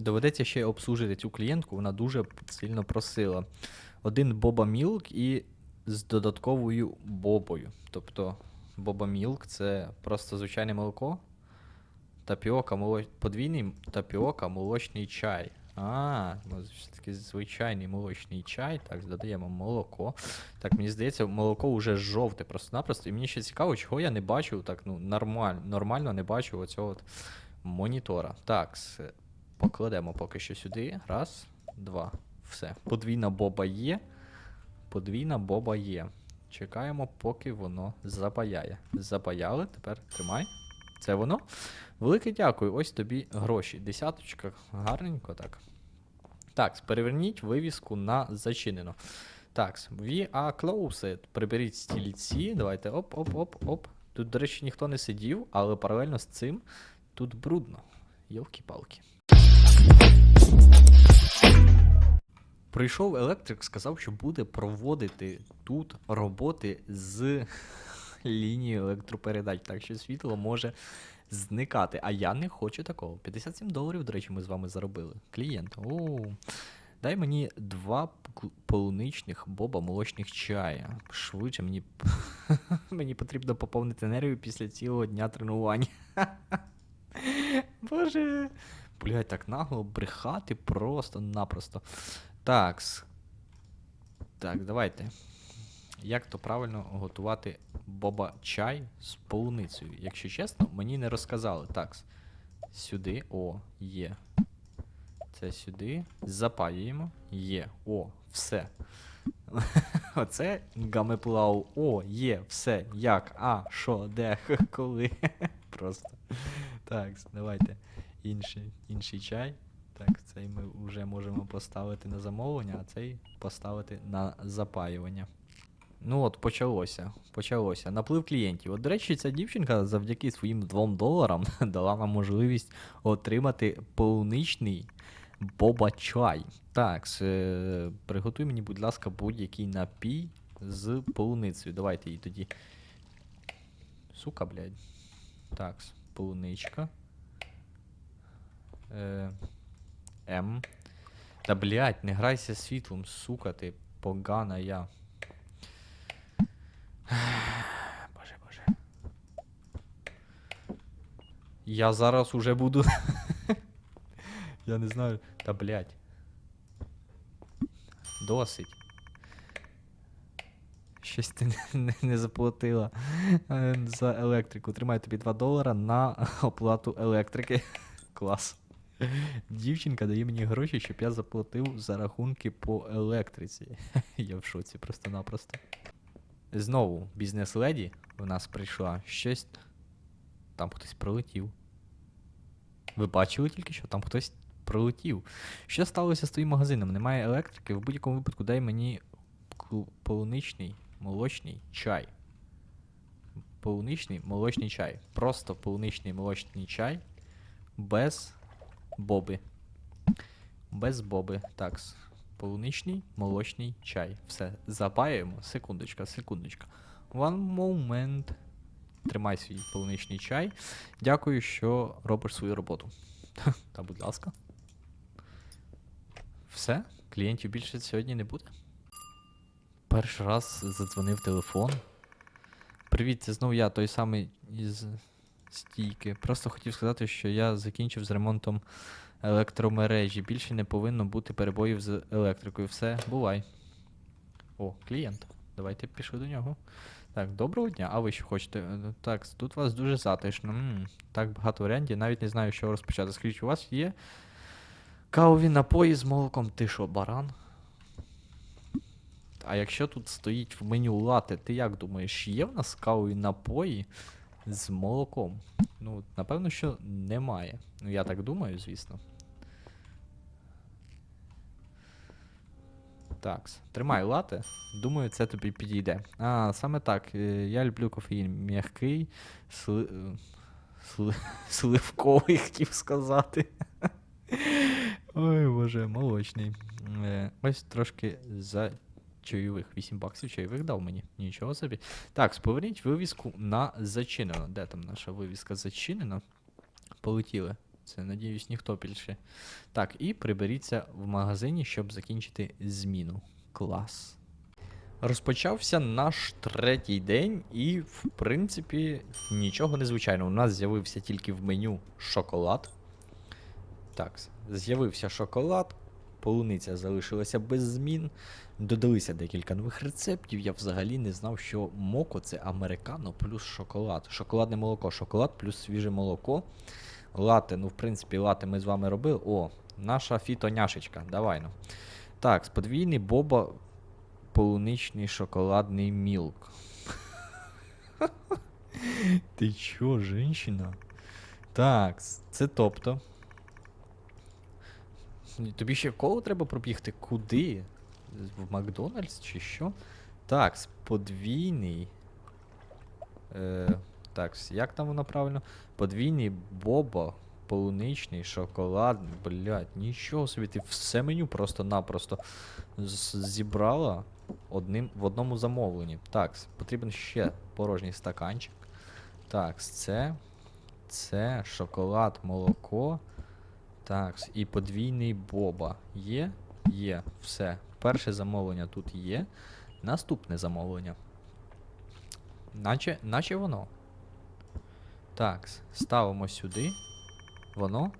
Доведеться ще обслужити цю клієнтку, вона дуже сильно просила. Один Боба Мілк і з додатковою бобою. Тобто Боба Мілк це просто звичайне молоко. Тапіока, молоч... подвійний тапіока, молочний чай. А, ну, все-таки звичайний молочний чай. Так, додаємо молоко. Так, мені здається, молоко вже жовте просто-напросто. І мені ще цікаво, чого я не бачу так, ну, нормаль... нормально не бачу оцього от монітора. Так, покладемо поки що сюди. Раз, два. Все. Подвійна боба є. Подвійна боба є. Чекаємо, поки воно запаяє. Запаяли, тепер тримай. Це воно. Велике дякую. Ось тобі гроші. Десяточка. Гарненько так. Так, переверніть вивіску на зачинено. Так, we are closed. Приберіть стільці. Давайте оп-оп-оп-оп. Тут, до речі, ніхто не сидів, але паралельно з цим тут брудно. Йолки-палки. Прийшов електрик, сказав, що буде проводити тут роботи з лінії електропередач, так що світло може зникати. А я не хочу такого. 57 доларів, до речі, ми з вами заробили. Клієнт. О, дай мені два полуничних боба молочних чая. Швидше мені, мені потрібно поповнити енергію після цілого дня тренувань. Боже. Блядь, так нагло брехати просто-напросто. Так. Так, давайте. Як то правильно готувати боба чай з полуницею? Якщо чесно, мені не розказали. Так. Сюди. О, є. Це сюди. Запаюємо. Є. О, все. Оце гамеплау. О, є, все. Як? А, що, де, коли. Просто. Так, давайте. Інший, інший чай. Так, цей ми вже можемо поставити на замовлення, а цей поставити на запаювання. Ну от, почалося. Почалося. Наплив клієнтів. От, до речі, ця дівчинка завдяки своїм 2 доларам дала нам можливість отримати полуничний боба чай. Так, е, приготуй мені, будь ласка, будь-який напій з полуницею. Давайте її тоді. Сука, блядь. Так, полуничка. Е, М. Та блядь, не грайся світлом, сука, ти погана я. Боже, боже. Я зараз уже буду. Я не знаю. Та блядь. Досить. Щось ти не, не, не заплатила е, за електрику. Тримаю тобі 2 долара на оплату електрики. Клас. Дівчинка дає мені гроші, щоб я заплатив за рахунки по електриці. Я в шоці просто-напросто. Знову бізнес-леді у нас прийшла. Щось. Там хтось пролетів. Ви бачили тільки що? Там хтось пролетів. Що сталося з твоїм магазином? Немає електрики. В будь-якому випадку дай мені полуничний молочний чай. Полуничний молочний чай. Просто полуничний молочний чай. Без боби. Без боби. Так. Полуничний молочний чай. Все. Запаюємо. Секундочка, секундочка. One moment. Тримай свій полуничний чай. Дякую, що робиш свою роботу. Та, будь ласка. Все? Клієнтів більше сьогодні не буде. Перший раз задзвонив телефон. Привіт, це знову я, той самий із стійки. Просто хотів сказати, що я закінчив з ремонтом електромережі. Більше не повинно бути перебоїв з електрикою. Все, бувай. О, клієнт. Давайте пішли до нього. Так, доброго дня. А ви що хочете? Е, Так, тут у вас дуже затишно. м так багато варіантів, навіть не знаю, чого розпочати. Скажіть, у вас є кавові напої з молоком? Ти що, баран? А якщо тут стоїть в меню лати, ти як думаєш, є в нас кавові напої з молоком? Ну, напевно, що немає. Ну, я так думаю, звісно. Так, тримай лати. Думаю, це тобі підійде. А, саме так. е, Я люблю кофеїн м'який, сли... е, сли... сливковий, хотів сказати. Ой, боже, молочний. Е, Ось трошки за чайових. 8 баксів чайових дав мені. Нічого собі. Так, поверніть вивіску на зачинено. Де там наша вивіска зачинена? Полетіли. Це, надіюсь, ніхто більше. Так, і приберіться в магазині, щоб закінчити зміну. Клас. Розпочався наш третій день, і, в принципі, нічого незвичайного. У нас з'явився тільки в меню шоколад. Так, з'явився шоколад, полуниця залишилася без змін. Додалися декілька нових рецептів. Я взагалі не знав, що моко це американо плюс шоколад. Шоколадне молоко, шоколад плюс свіже молоко. Лати, ну, в принципі, лати ми з вами робили. О, наша фітоняшечка. Давай ну. Так, подвійний боба полуничний шоколадний мілк. Ти чо, женщина? Так, це тобто. Тобі ще коло треба пробігти? Куди? В Макдональдс чи що? Так, подвійний. Е, так, як там воно правильно? Подвійний боба, полуничний, шоколад. Блядь, нічого собі. Ти все меню просто-напросто зібрала одним, в одному замовленні. Так, потрібен ще порожній стаканчик. Так, це. Це шоколад, молоко. Так, і подвійний боба. Є? Є. Все. Перше замовлення тут є. Наступне замовлення. Наче, наче воно. Так, ставимо сюди. Воно.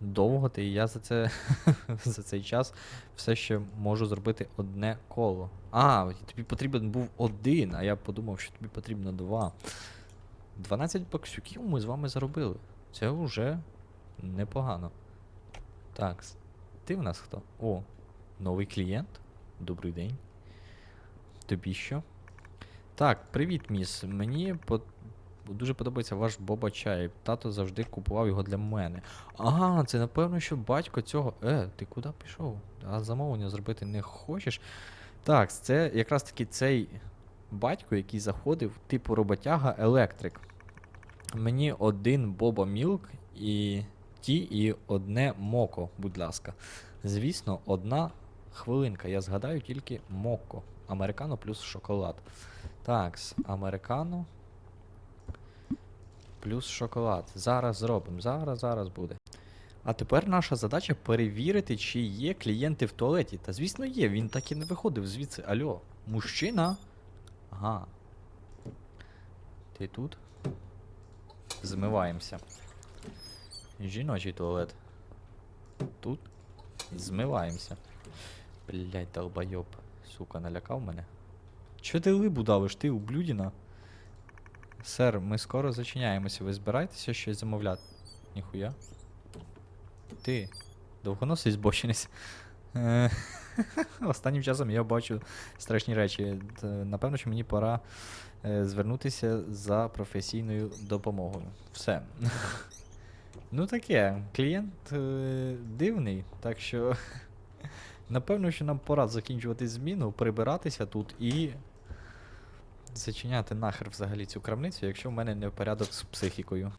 Довго ти, і я за це за цей час все ще можу зробити одне коло. А, тобі потрібен був один, а я подумав, що тобі потрібно два. 12 баксюків ми з вами заробили. Це вже непогано. Так, ти в нас хто? О, новий клієнт. Добрий день. Тобі що? Так, привіт, міс. Мені по... дуже подобається ваш боба чай. Тато завжди купував його для мене. Ага, це напевно, що батько цього. Е, ти куди пішов? А замовлення зробити не хочеш? Так, це якраз таки цей батько, який заходив, типу роботяга електрик. Мені один Боба Мілк і ті, і одне моко, будь ласка. Звісно, одна хвилинка. Я згадаю тільки моко. Американо плюс шоколад. Так, американо плюс шоколад. Зараз зробимо. Зараз, зараз буде. А тепер наша задача перевірити, чи є клієнти в туалеті. Та звісно є, він так і не виходив звідси. Алло, мужчина? Ага. Ти тут? Змиваємося. Жіночий туалет. Тут. Змиваємося. Блять, долбойоб. Сука, налякав мене. Чо ти либу давиш, ти ублюдіна? Сер, ми скоро зачиняємося. Ви збираєтеся щось замовляти? Ніхуя. Ти. Довгоносий збочинець. Е, Останнім часом я бачу страшні речі. Напевно, що мені пора е, звернутися за професійною допомогою. Все. Ну таке, клієнт е, дивний, так що. Напевно, що нам пора закінчувати зміну, прибиратися тут і зачиняти нахер взагалі цю крамницю, якщо в мене не в порядок з психікою.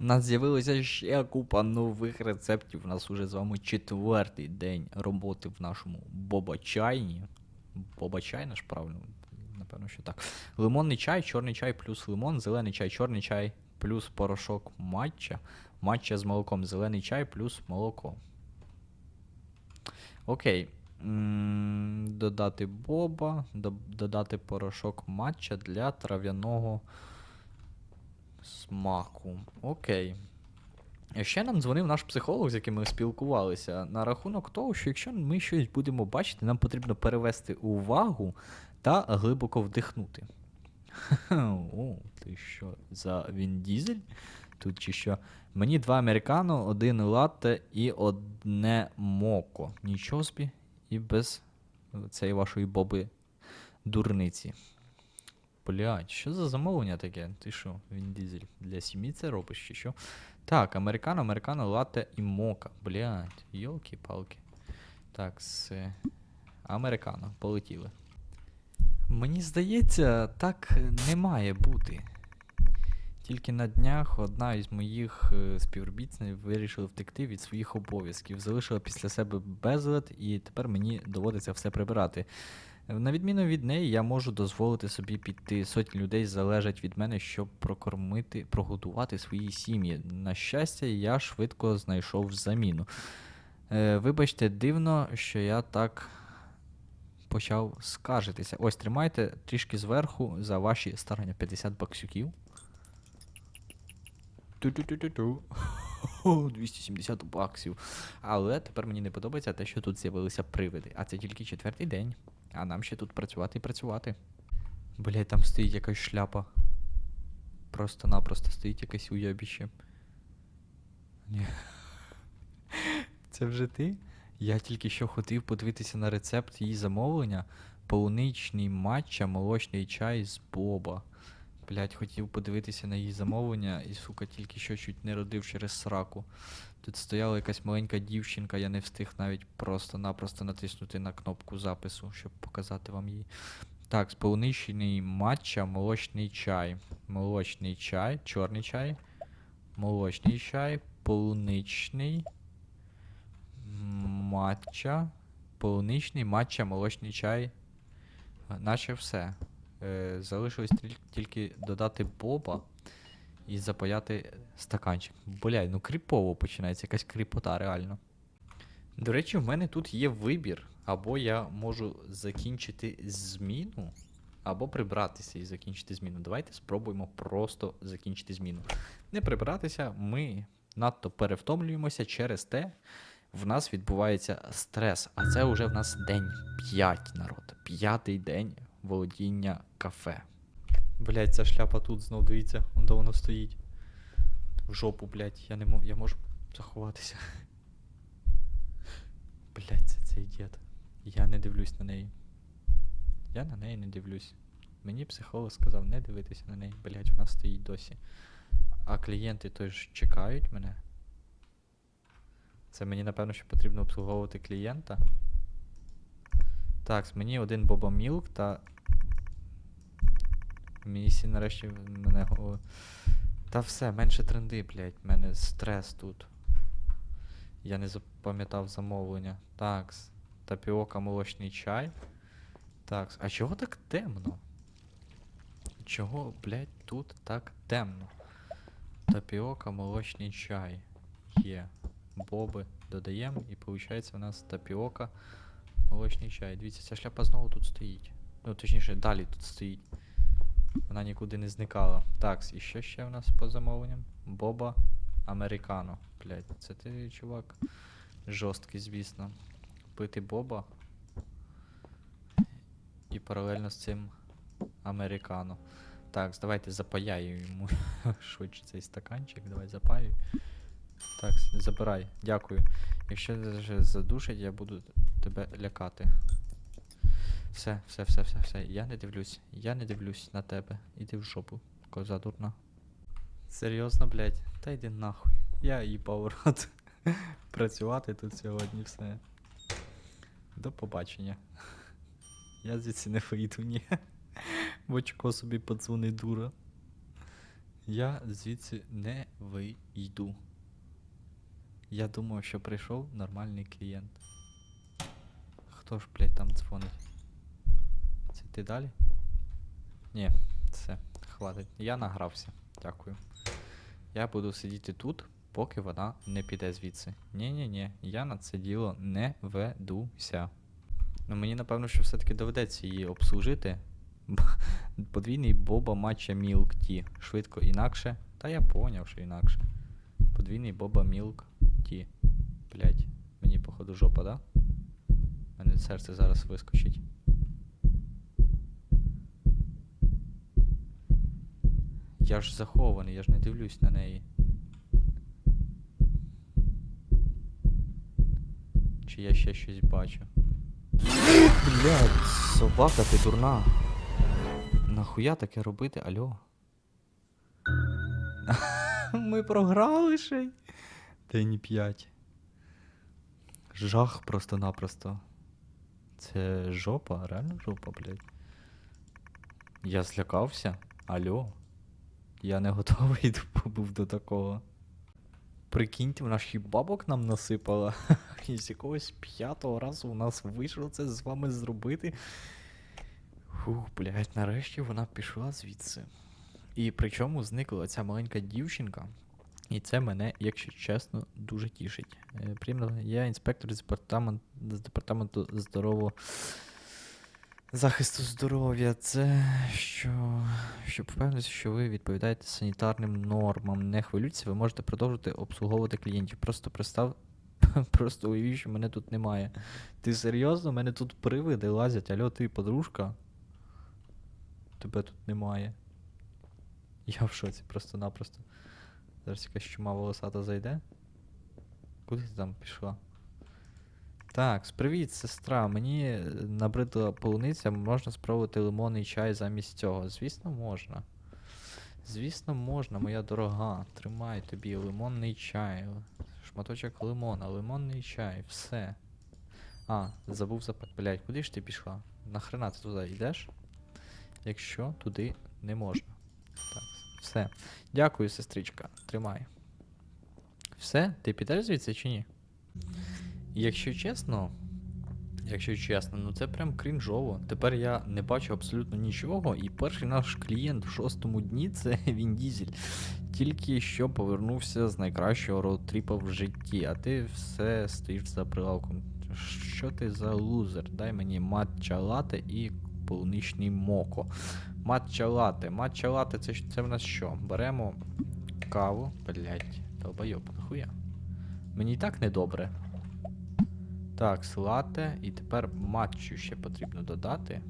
У нас з'явилася ще купа нових рецептів. У нас уже з вами четвертий день роботи в нашому бобачайні. Бобачайна ж правильно? Напевно, що так. Лимонний чай, чорний чай плюс лимон, зелений чай, чорний чай плюс порошок матча. Матча з молоком, зелений чай плюс молоко. Окей. Додати боба, додати порошок матча для трав'яного смаку. Окей. Ще нам дзвонив наш психолог, з яким ми спілкувалися, на рахунок того, що якщо ми щось будемо бачити, нам потрібно перевести увагу та глибоко вдихнути. О, ти що, за Він Дізель? Тут чи що? Мені два американо, один латте і одне моко. Нічого собі. І без цієї вашої боби дурниці. Блядь, що за замовлення таке? Ти що, він дізель? Для сім'ї це робиш чи що? Так, американо, американо, латте і мока. Блядь, йолки-палки. Так, з американо, полетіли. Мені здається, так не має бути. Тільки на днях одна із моїх е, співробітниць вирішила втекти від своїх обов'язків. Залишила після себе безлад, і тепер мені доводиться все прибирати. На відміну від неї, я можу дозволити собі піти. Сотні людей залежать від мене, щоб прокормити, прогодувати свої сім'ї. На щастя, я швидко знайшов заміну. Е, вибачте, дивно, що я так почав скаржитися. Ось тримайте трішки зверху за ваші старання 50 баксюків. Ту-ту-ту-ту-ту. 270 баксів. Але тепер мені не подобається те, що тут з'явилися привиди. А це тільки четвертий день. А нам ще тут працювати і працювати. Блять, там стоїть якась шляпа. Просто-напросто стоїть якесь уйобіще. Ні. Це вже ти? Я тільки що хотів подивитися на рецепт її замовлення. Полуничний матча, молочний чай з боба. Блять, хотів подивитися на її замовлення і, сука, тільки що чуть не родив через сраку. Тут стояла якась маленька дівчинка, я не встиг навіть просто-напросто натиснути на кнопку запису, щоб показати вам її. Так, полуничний матча, молочний чай. Молочний чай, чорний чай. Молочний чай, полуничний. Матча. Полуничний, матча, молочний чай. Наче все. Е, залишилось тільки додати боба і запаяти стаканчик. Блядь, ну кріпово починається, якась кріпота, реально. До речі, в мене тут є вибір. Або я можу закінчити зміну, або прибратися і закінчити зміну. Давайте спробуємо просто закінчити зміну. Не прибратися, ми надто перевтомлюємося через те, в нас відбувається стрес. А це вже в нас день 5, народ. П'ятий день володіння кафе. Блять, ця шляпа тут знов дивіться, де воно стоїть. В жопу, блять, я не можу. Я можу заховатися. Блять, це цей дід. Я не дивлюсь на неї. Я на неї не дивлюсь. Мені психолог сказав не дивитися на неї. Блять, вона стоїть досі. А клієнти теж чекають мене. Це мені, напевно, що потрібно обслуговувати клієнта. Так, мені один Боба Мілк та. Мені всі нарешті мене Та все, менше тренди, блять. в мене стрес тут. Я не запам'ятав замовлення. Такс. Тапіока молочний чай. Такс. А чого так темно? Чого, блять, тут так темно? Тапіока молочний чай. Є. Боби додаємо і виходить у нас тапіока молочний чай. Дивіться, ця шляпа знову тут стоїть. Ну, точніше, далі тут стоїть. Вона нікуди не зникала. Так, і що ще в нас по замовленням? Боба Американо. Блять, це ти, чувак. Жорсткий, звісно. Пити Боба. І паралельно з цим Американо. Так, давайте запаяю йому швидше цей стаканчик. Давай запаюй. Так, забирай, дякую. Якщо задушить, я буду тебе лякати. Все, все, все, все, все. Я не дивлюсь. Я не дивлюсь на тебе. Іди в жопу, коза дурна. Серйозно, блядь? Та йди нахуй. Я їбав рот. Працювати тут сьогодні все. До побачення. Я звідси не вийду, ні. Бочко собі подзвонить дура. Я звідси не вийду. Я думав, що прийшов нормальний клієнт. Хто ж, блядь, там дзвонить? Це ти далі? Ні, все, хватить. Я награвся. Дякую. Я буду сидіти тут, поки вона не піде звідси. Ні-ні-ні, я на це діло не ведуся. Ну мені напевно, що все-таки доведеться її обслужити. Подвійний Боба матча Milk Tea. Швидко інакше. Та я поняв, що інакше. Подвійний Боба Milk Tea. Блять, мені походу жопа, да? Серце зараз вискочить. Я ж захований, я ж не дивлюсь на неї. Чи я ще щось бачу? Блядь, собака, ти дурна. Нахуя таке робити, альо? Ми програли ще й. День 5. Жах просто-напросто. Це жопа, реально жопа, блядь. Я злякався. Алло. Я не готовий був до такого. Прикиньте, вона ж і бабок нам насипала. І з якогось п'ятого разу у нас вийшло це з вами зробити. Фух, блядь, нарешті вона пішла звідси. І причому зникла ця маленька дівчинка. І це мене, якщо чесно, дуже тішить. Е, Приємно, я інспектор з департаменту, з департаменту здорового захисту здоров'я. Це що. Щоб впевнитися, що ви відповідаєте санітарним нормам. Не хвилюйтеся, ви можете продовжувати обслуговувати клієнтів. Просто представ. Просто уявіть, що мене тут немає. Ти серйозно? Мене тут привиди лазять. Алло, ти подружка? Тебе тут немає. Я в шоці просто-напросто. Зараз якась чума волосата зайде. Куди ти там пішла? Так, привіт, сестра. Мені е, набридла полуниця, можна спробувати лимонний чай замість цього. Звісно, можна. Звісно, можна, моя дорога. Тримай тобі лимонний чай. Шматочок лимона, лимонний чай, все. А, забув запит. Блять, куди ж ти пішла? Нахрена ти туди йдеш? Якщо туди не можна. Так, все. Дякую, сестричка. Тримай. Все? Ти підеш звідси чи ні? Якщо чесно, якщо чесно, ну це прям крінжово. Тепер я не бачу абсолютно нічого, і перший наш клієнт в шостому дні це Він Дізель. Тільки що повернувся з найкращого роутріпа в житті, а ти все стоїш за прилавком. Що ти за лузер? Дай мені матча лате і полуничний моко. Матча лате. Матча це, це в нас що? Беремо каву. Блять, долбойоб, нахуя? Мені і так недобре. Так, лате, і тепер матчу ще потрібно додати.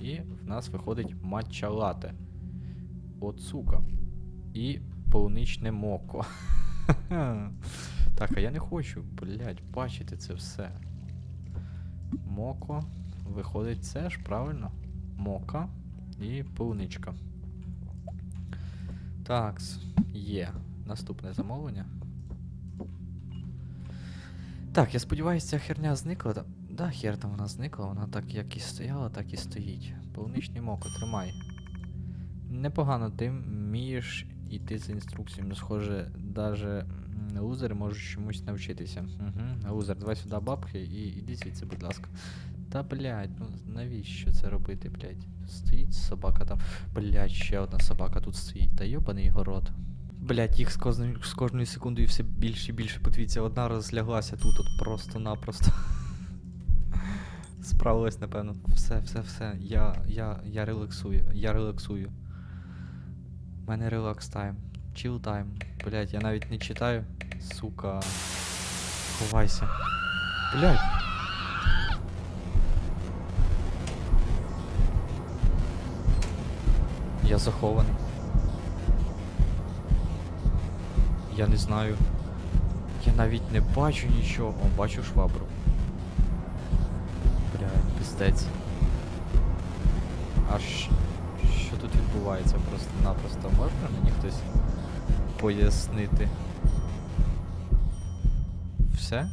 І в нас виходить матча лате. От сука. І полуничне моко. так, а я не хочу, блять, бачити це все. Моко. Виходить це ж, правильно? Мока і полуничка. Так, є. Наступне замовлення. Так, я сподіваюся, ця херня зникла. Та- Да, хер там вона зникла, вона так як і стояла, так і стоїть. Полуничний моко, тримай. Непогано, ти вмієш іти за інструкціями. Схоже, м, лузери можуть чомусь навчитися. Угу. Лузер, давай сюди бабки і іди звідси, будь ласка. Та блядь, ну навіщо це робити, блядь? Стоїть собака там. Блядь, ще одна собака тут стоїть. Та йобаний город. Блядь, їх з кожною, з кожною секундою все більше і більше. Подивіться, одна розляглася тут от просто-напросто. Справилась, напевно. Все, все, все. Я, я, я релаксую. Я релаксую. У мене релакс тайм. Chill тайм. Блядь, я навіть не читаю. Сука. Ховайся. Блядь. Я захований. Я не знаю. Я навіть не бачу нічого. О, бачу швабру. Блядь, пиздець. А ш- що тут відбувається просто-напросто? Можна мені хтось пояснити? Все?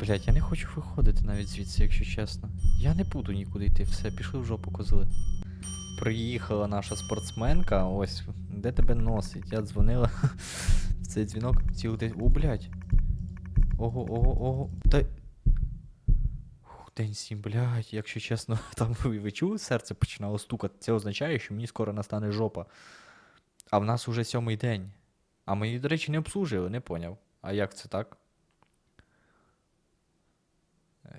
Блять, я не хочу виходити навіть звідси, якщо чесно. Я не буду нікуди йти, все, пішли в жопу козли. Приїхала наша спортсменка, ось, де тебе носить? Я дзвонила в цей дзвінок цілий день. О, блядь. Ого, ого, ого. Та. День сім, блядь, якщо чесно, там ви, ви чули, серце починало стукати. Це означає, що мені скоро настане жопа. А в нас уже сьомий день. А ми її, до речі, не обслужили, не поняв. А як це так?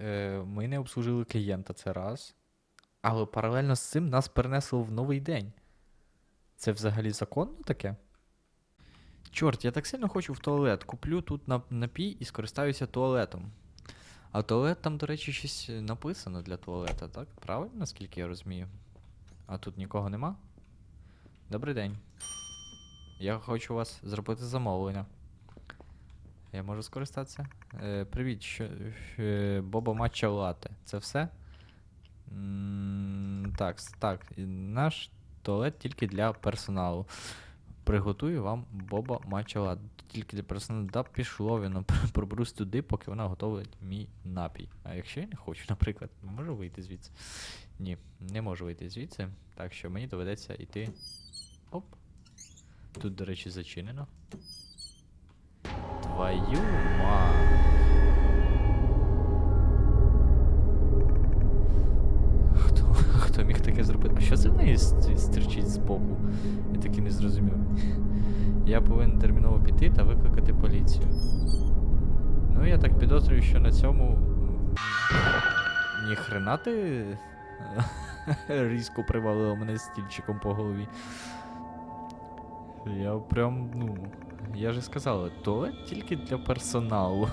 Е, ми не обслужили клієнта, це раз. Але паралельно з цим нас перенесло в новий день. Це взагалі законно таке? Чорт, я так сильно хочу в туалет. Куплю тут напій і скористаюся туалетом. А туалет там, до речі, щось написано для туалета, так? Правильно, наскільки я розумію? А тут нікого нема? Добрий день. Я хочу вас зробити замовлення. Я можу скористатися? Е, привіт, що, е, Боба Матча Лате. Це все? Так, так. Наш туалет тільки для персоналу. Приготую вам Боба Матча Лате. Тільки для персоналу. Да пішло воно. Проберусь туди, поки вона готовить мій напій. А якщо я не хочу, наприклад, можу вийти звідси? Ні, не можу вийти звідси. Так що мені доведеться йти. Оп. Тут, до речі, зачинено. Твою мать. Збоку. Я таки не зрозумів. Я повинен терміново піти та викликати поліцію. Ну, я так підозрюю, що на цьому. Ніхрена ти різко привалило мене стільчиком по голові. Я прям, ну. Я же сказав, туалет тільки для персоналу.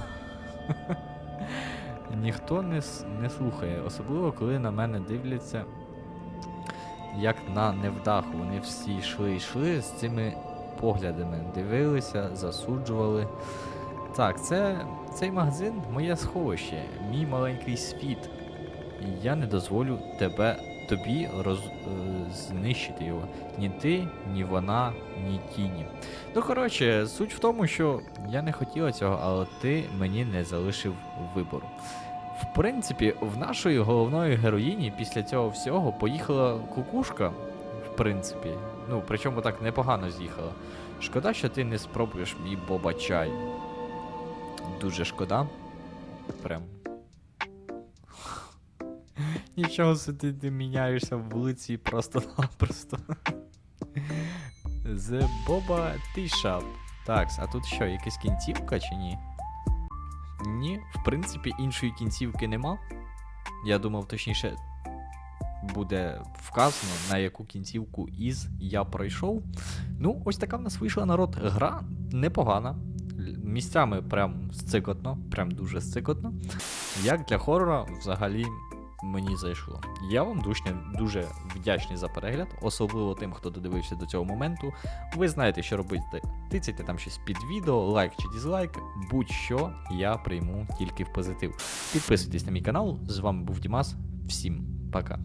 Ніхто не, не слухає, особливо коли на мене дивляться як на невдаху. Вони всі йшли йшли з цими поглядами, дивилися, засуджували. Так, це цей магазин моє сховище, мій маленький світ. І я не дозволю тебе тобі роз, е, знищити його. Ні ти, ні вона, ні тіні. Ну, коротше, суть в тому, що я не хотіла цього, але ти мені не залишив вибору. В принципі, в нашої головної героїні після цього всього поїхала кукушка, в принципі. Ну, причому так непогано з'їхала. Шкода, що ти не спробуєш мій боба чай. Дуже шкода. Прям. Нічого собі ти міняєшся в вулиці просто-напросто. З Боба Тишап. Так, а тут що, якась кінцівка чи ні? Ні, в принципі, іншої кінцівки нема. Я думав, точніше, буде вказано, на яку кінцівку із я пройшов. Ну, ось така в нас вийшла народ. Гра непогана. Місцями прям сцикотно, прям дуже сцикотно. Як для хорора, взагалі мені зайшло. Я вам дуже, дуже вдячний за перегляд, особливо тим, хто додивився до цього моменту. Ви знаєте, що робити. Тицяйте там щось під відео, лайк чи дізлайк, будь-що я прийму тільки в позитив. Підписуйтесь на мій канал. З вами був Дімас. Всім пока.